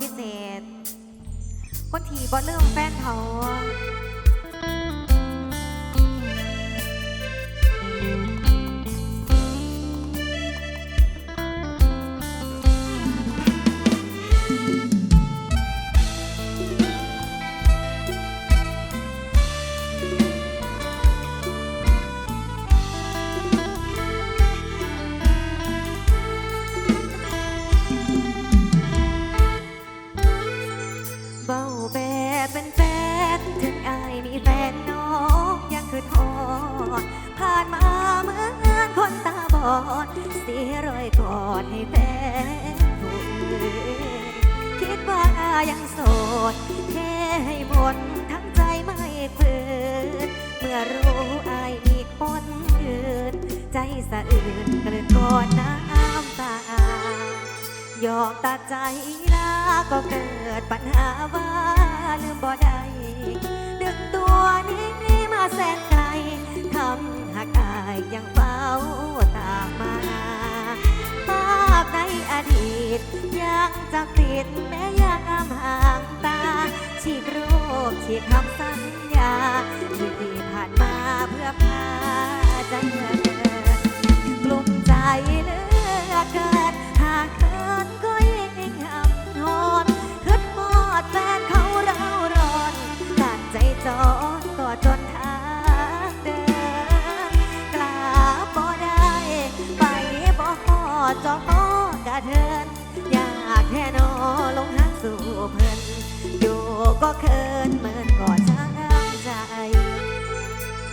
พิเศษ คนที่บ่ลืมแฟนเขา ดเสียรอยกอดให้แฟนผู้อื่นคิดว่ายังโสดแค่ให้หมดทั้งใจไม่ฝืนเมื่อรู้อายมีคนอื่น ใจสะอื่นกลืนก่อนน้ำตายอมตัดใจลาก็เกิดปัญหาว่าลืมบ่ได้ดึงตัวนี้ แสนไกลทำหักอายยังเฝ้าตามมาภาพในอดีต ยังจำติดแม้ยังอำห่างตา ฉีกรูปฉีกคำสัญญาที่ผ่านมาเพื่อพาใจเกิด สู่เพิ่นอยู่ก็เคินเหมือนก่อช้างใจ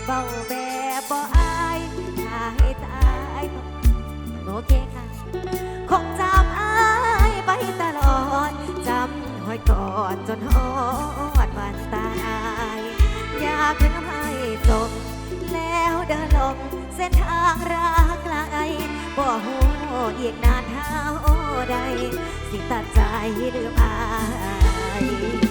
เบาแบบบ่อายถ้าให้ตายก็โอเคค่ะ คงจำอายไปตลอดจำหอยกอดจนหอดวันตาย อยากลืมให้จบ แล้วเดินลงเส้นทางรักไกลบ่หูอีกนานเท่าใด สิตัดใจหรืออาย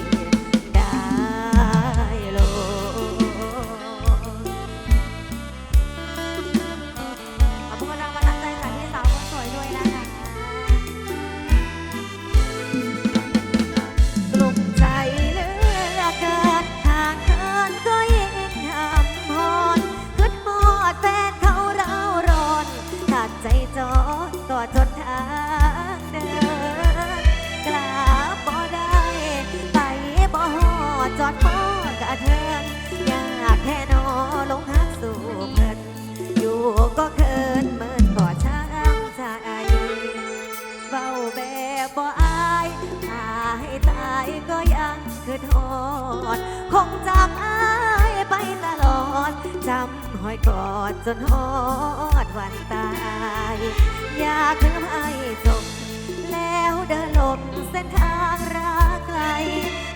เส้นทางรักไกล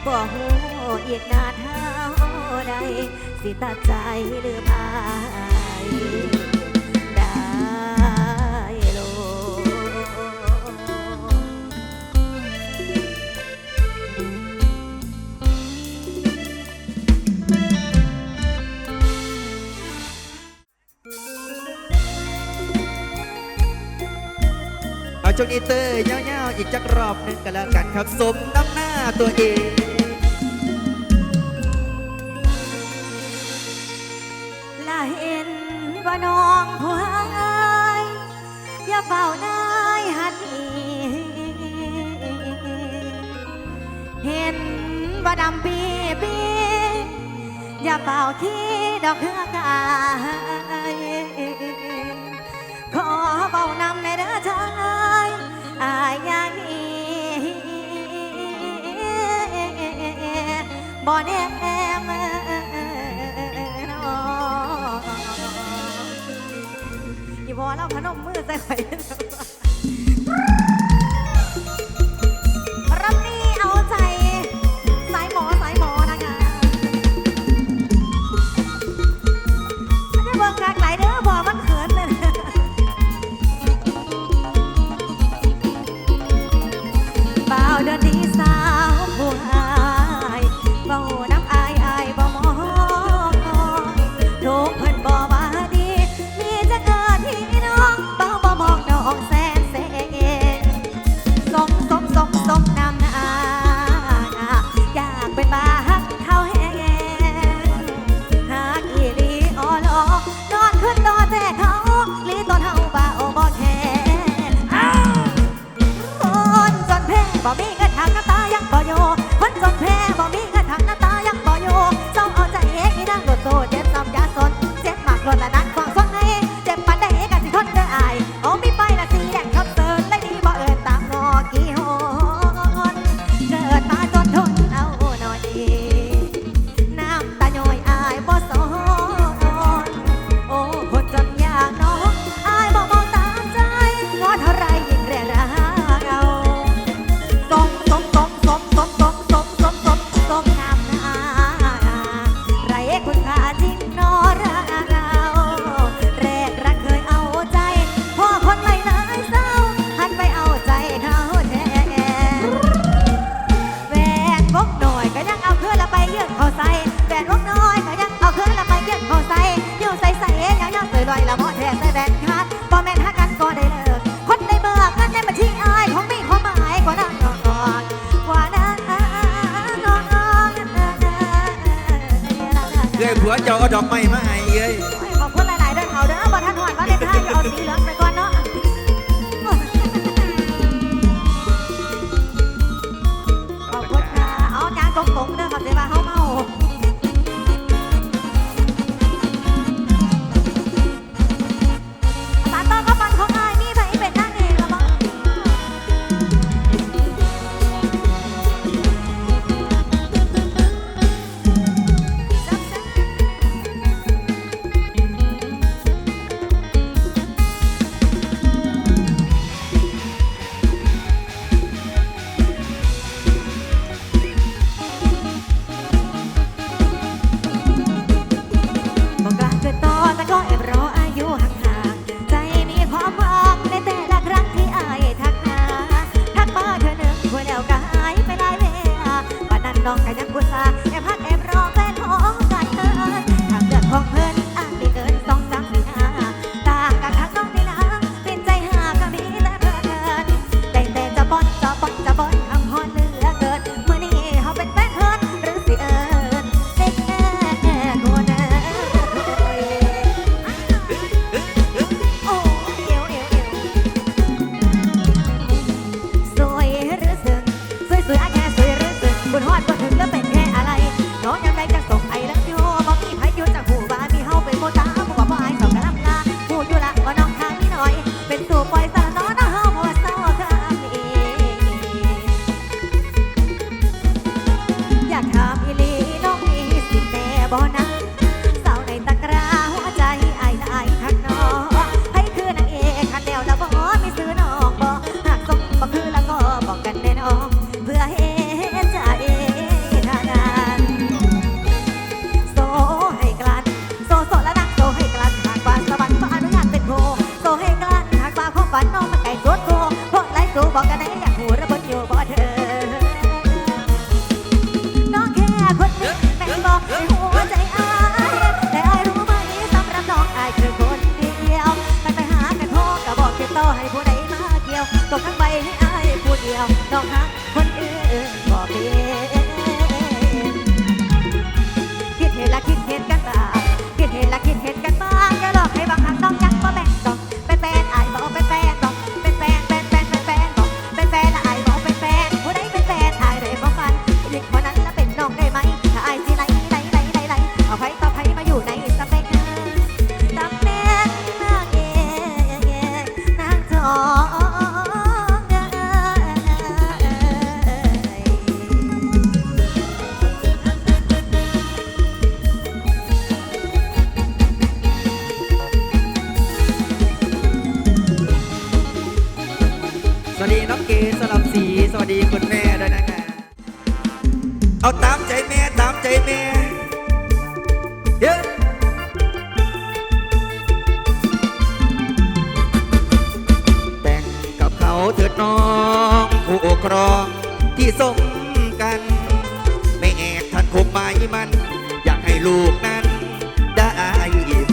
บ่หูอีกนานเท่าใด สิตัดใจหรือาย ช่วงนี้เตอร์ยาวๆอีกจักรอบหนึงกันแล้วกันครับสมน้ำหน้าตัวเองละเห็นว่าน้องผู้หายอย่าเฝ้านายหันอีเห็นว่าดำปีปีอย่าเฝ้าขี้ดอกเฮือกายขอเบานำในเด้อชา บ่แน่แม่นออีบอเราพนมมือใส่ไข่ ไอ้รักโยบ่มีพายุจาก มุ่หมายมัน อยากให้ลูกนั้น ได้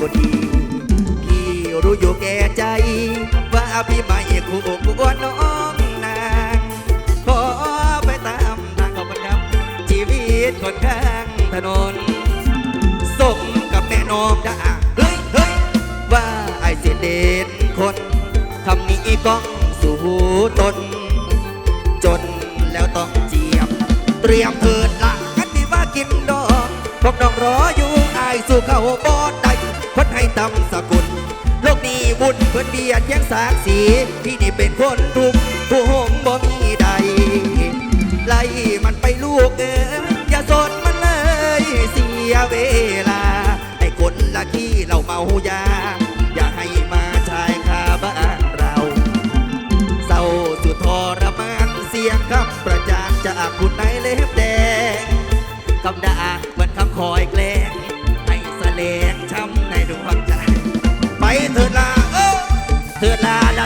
คนดีพี่รู้อยู่แก่ใจ ว่าพี่ไม่คู่ควรน้องนางขอไปตามทางของนครับชีวิตคนข้างถนนสมกับแม่น้องด่าเฮ้ยเฮ้ยว่าไอเสียเด่นคนทำนี้ก้องสู่ตน จนแล้วต้องเจียบเตรียมเถิด ของน้องรออยู่อายสู่เขาบอดได้คนให้ตำสกุลโลกนี้บุญเพื่อนเบียดแย่งสากสีที่นี่เป็นคนทุกผู้ห่มบ่มีใด ไล่มันไปลูกเอ๋อย่าสนมันเลยเสียเวลาไอ้คนละที่เราเมายา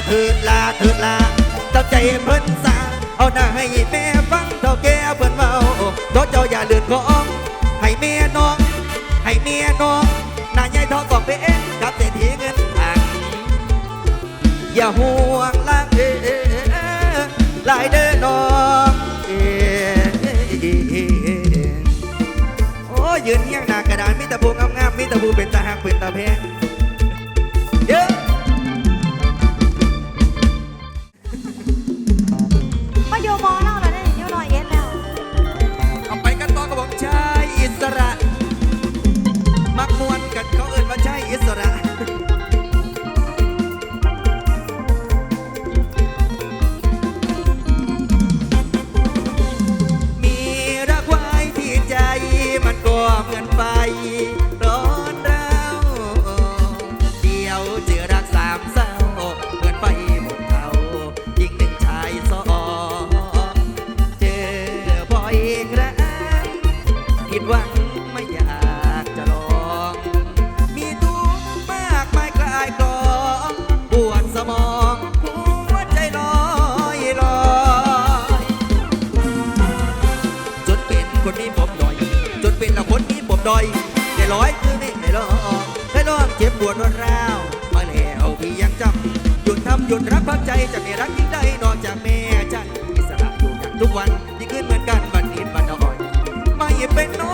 คืนลาคืนลาเจ้าใจเพิ่นสาเอาหน้าให้แม่ฟังเท่าแกเพิ่นเมาดอกเจ้าอย่าเลือนของ ให้แม่น้อง ให้แม่น้องนายใหญ่ทองกอกเป็นกับเศรษฐีเงินทางอย่าห่วงลางเอหลายเดินน้องโอ้ยืนเฮียงหน้ากระดานมิตรบูงามงามมิตรบูเป็นตาหักเป็นตาแพง ไม่รักยิ่งใดนอกจากแม่จันอิสระอยู่กันทุกวันที่ขึ้นเหมือนกันวันนี้วันน้อยไม่เป็นน้อย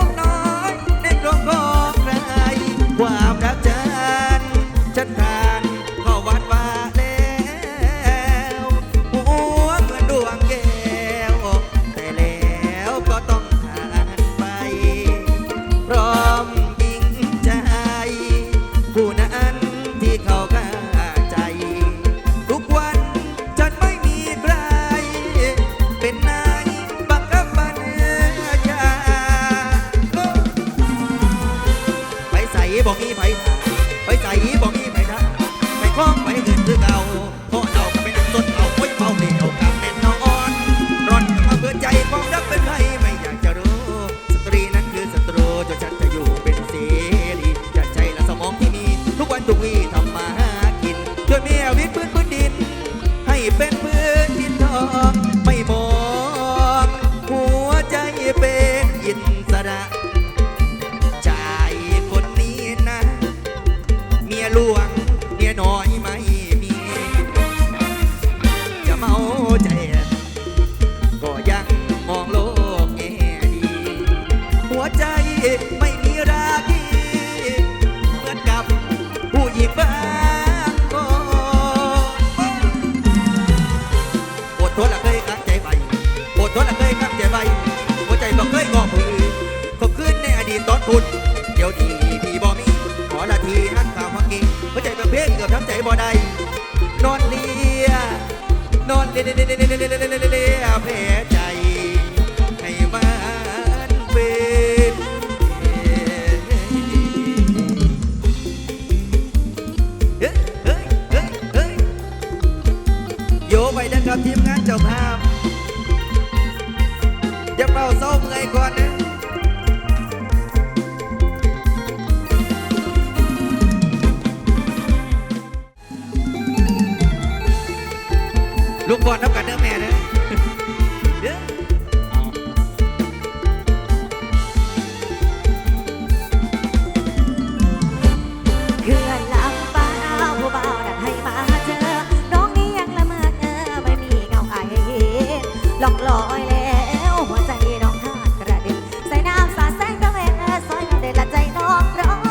มีไผ่าไปใส่บ่มีไผทาไปคล้องไปเดินคือเก่าเพราะเราเป็นต้นเอาไว้เป่าเด็ก แผลใจ ให้มันเป็นเฮ้ยเฮ้ยเฮ้ยเฮ้ยโยไปนะครับทีมงานเจ้าภาพอย่าเป่าเศร้าเมื่อยก่อนนะ ลูกบอลน้ำกันเด้อแม่เด้อเด้อาผู้บ่าวดันให้มาเจอ น้องนี้ยังละเมอเออไม่มีเงาไอเห็นหลอกลอยแล้วหัวใจน้องขากระเด็นใส่น้ำสาแสงตะเวนเออซอยเราเด็ดละใจน้องร้อง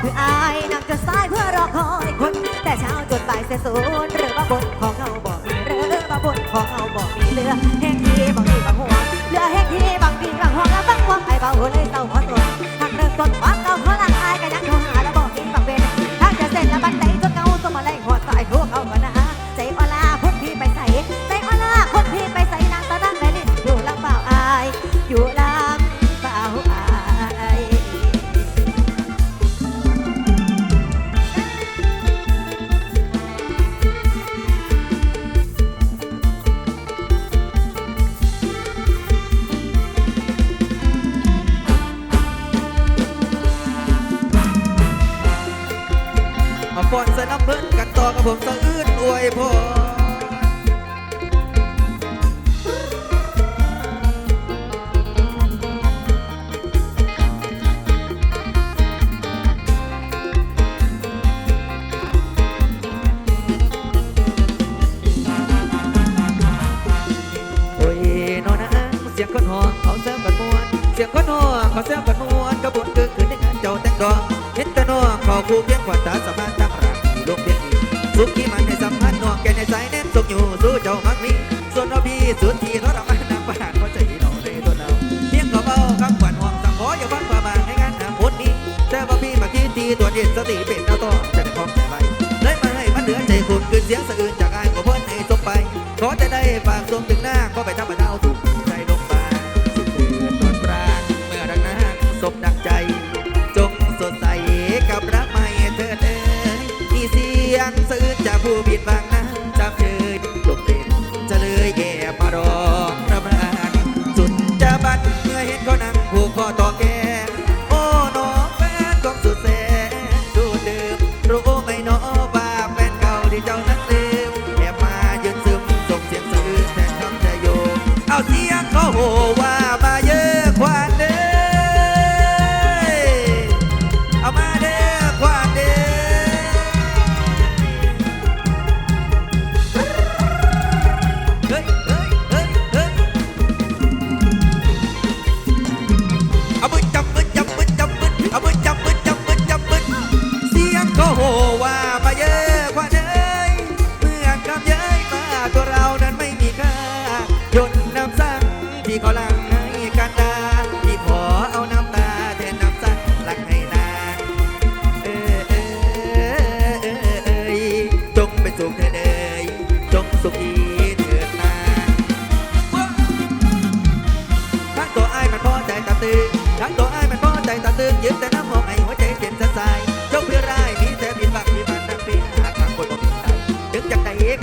คืออายนำจดสายเพื่อรอคอยคน แต่เช้าจดบ่ายเสียสู คนหอเขาแซวกันมวนกระบวนเกิดขึ้นในงานเจ้าแต่งดอกเห็นต่น้องขอคู่เพียงขวัญตาสมาตั้งรักลงเพียงนี้สุขที่มันในสัมพันธ์น้องแกในสายแน่นสุขอยู่สู้เจ้ามักมีส่วนเราพี่สุดที่ทรมานน้ำประหารเพราะใจเราในตัวเราเพียงขอเบาคำขวัญห่วงสังขออย่าฟังความางให้งานหนาพุดนี้แต่ว่าพี่มาคิดทีตัวเด่นสติเป็นเอาต่อจะได้พร้อมใจไปเลยมาให้มันเหลือใจคุณขึ้นเสียงสะอื้นจากอายก็เพิ่นให้สมไปขอจะได้ฝากทรงถึงหน้าก็ไปทำมา เสียงสะอื้นจากผู้ผิดหวัง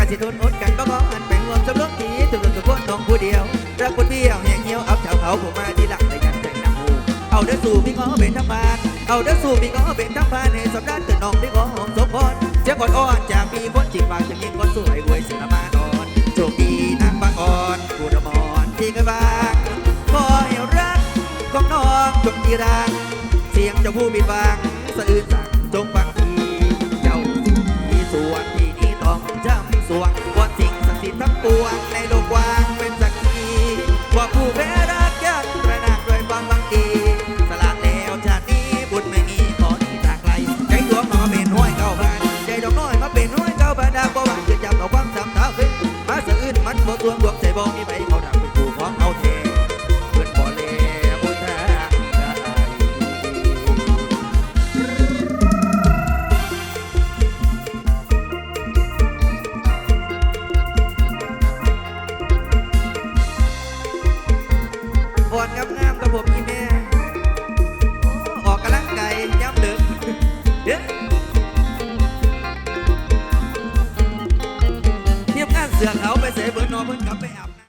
สิทนอดกันก็ขอหันไปห่วงสำรองทีถึงทุกคนน้องผู้เดียวรักคนเดียวแหงเหี่ยวเอาเจ้าเขาผมมาที่หลังในยันใจน้ำหูเอาเด้อสู่พี่ง้อเป็นทั้งบ้านเอาเด้อสู่พี่ง้อเป็นทั้งบ้านให้สำนักตื่นน้องที่ขอหอมสมพรเสียงอ่อนจากมีคนจิตปากจะยิงคนสวยรวยเสียมานอนโชคดีนางบางอ่อนกูระมอนที่กระบางขอให้รักของน้องจงที่รักเสียงเจ้าผู้บิดบังสะอื้นสั่งจงฟัง อื้นมันบ่ตวงดวงใจบ่มีไปเขาดักเป็นผู้